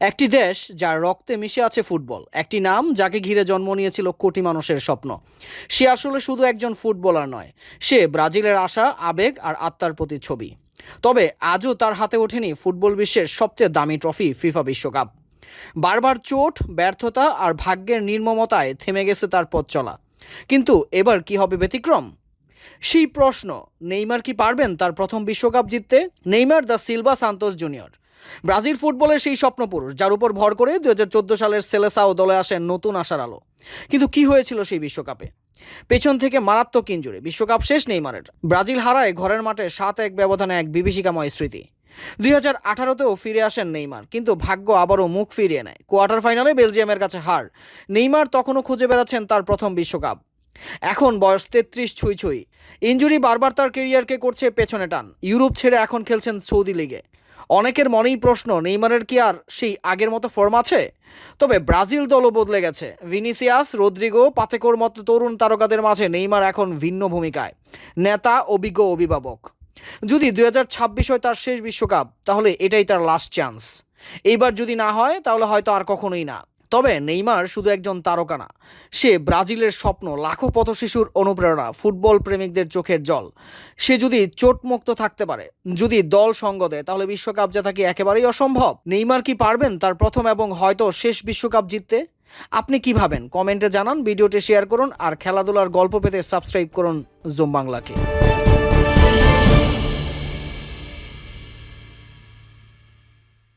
একটি দেশ যার রক্তে মিশে আছে ফুটবল, একটি নাম যাকে ঘিরে জন্ম নিয়েছিল কোটি মানুষের স্বপ্ন। সে আসলে শুধু একজন ফুটবলার নয়, সে ব্রাজিলের আশা, আবেগ আর আত্মার প্রতি ছবি। তবে আজও তার হাতে ওঠেনি ফুটবল বিশ্বের সবচেয়ে দামি ট্রফি ফিফা বিশ্বকাপ। বারবার চোট, ব্যর্থতা আর ভাগ্যের নির্মমতায় থেমে গেছে তার পথ চলা। কিন্তু এবার কি হবে ব্যতিক্রম? সেই প্রশ্ন, নেইমার কি পারবেন তার প্রথম বিশ্বকাপ জিততে? Neymar da Silva Santos junior. Brazil ফুটবলের সেই স্বপ্নপুরুষ যার উপর ভর করে দুই হাজার চোদ্দ সালের সেলেসাও দলে আসেন নতুন আশার আলো। কিন্তু কি হয়েছিল সেই বিশ্বকাপে? পেছন থেকে মারাত্মক ইঞ্জুরি বিশ্বকাপ শেষ নেইমারের। ব্রাজিল হারায় ঘরের মাঠে সাত এক ব্যবধানে এক বিভীষিকাময় স্মৃতি। দুই হাজার আঠারোতেও ফিরে আসেন নেইমার, কিন্তু ভাগ্য আবারও মুখ ফিরিয়ে নেয়। কোয়ার্টার ফাইনালে বেলজিয়ামের কাছে হার। নেইমার তখনও খুঁজে বেড়াচ্ছেন তার প্রথম বিশ্বকাপ। এখন বয়স তেত্রিশ ছুঁই ছুঁই। ইঞ্জুরি বারবার তার কেরিয়ারকে করছে পেছনে টান। ইউরোপ ছেড়ে এখন খেলছেন সৌদি লিগে। অনেকের মনেই প্রশ্ন, নেইমারের কি আর সেই আগের মতো ফর্ম আছে? তবে ব্রাজিল দলও বদলে গেছে। ভিনিসিয়াস, রদ্রিগো, পাতেকোর মতো তরুণ তারকাদের মাঝে নেইমার এখন ভিন্ন ভূমিকায়। নেতা, অভিজ্ঞ অভিভাবক। যদি দুই হাজার ছাব্বিশ হয় তার শেষ বিশ্বকাপ, তাহলে এটাই তার লাস্ট চান্স এইবার যদি না হয়, তাহলে হয়তো আর কখনোই না। তবে নেইমার শুধু একজন তারকা না, সে ব্রাজিলের স্বপ্ন লাখো পথশিশুর অনুপ্রেরণা ফুটবল প্রেমিকদের চোখের জল। সে যদি চোটমুক্ত থাকতে পারে, যদি দল সঙ্গ দেয়, তাহলে বিশ্বকাপ জেতা কি একেবারেই অসম্ভব। নেইমার কি পারবেন তার প্রথম এবং হয়তো শেষ বিশ্বকাপ জিততে? আপনি কি ভাবেন? কমেন্টে জানান, ভিডিওটি শেয়ার করুন, আর খেলাধুলার গল্প পেতে সাবস্ক্রাইব করুন জুম বাংলাকে।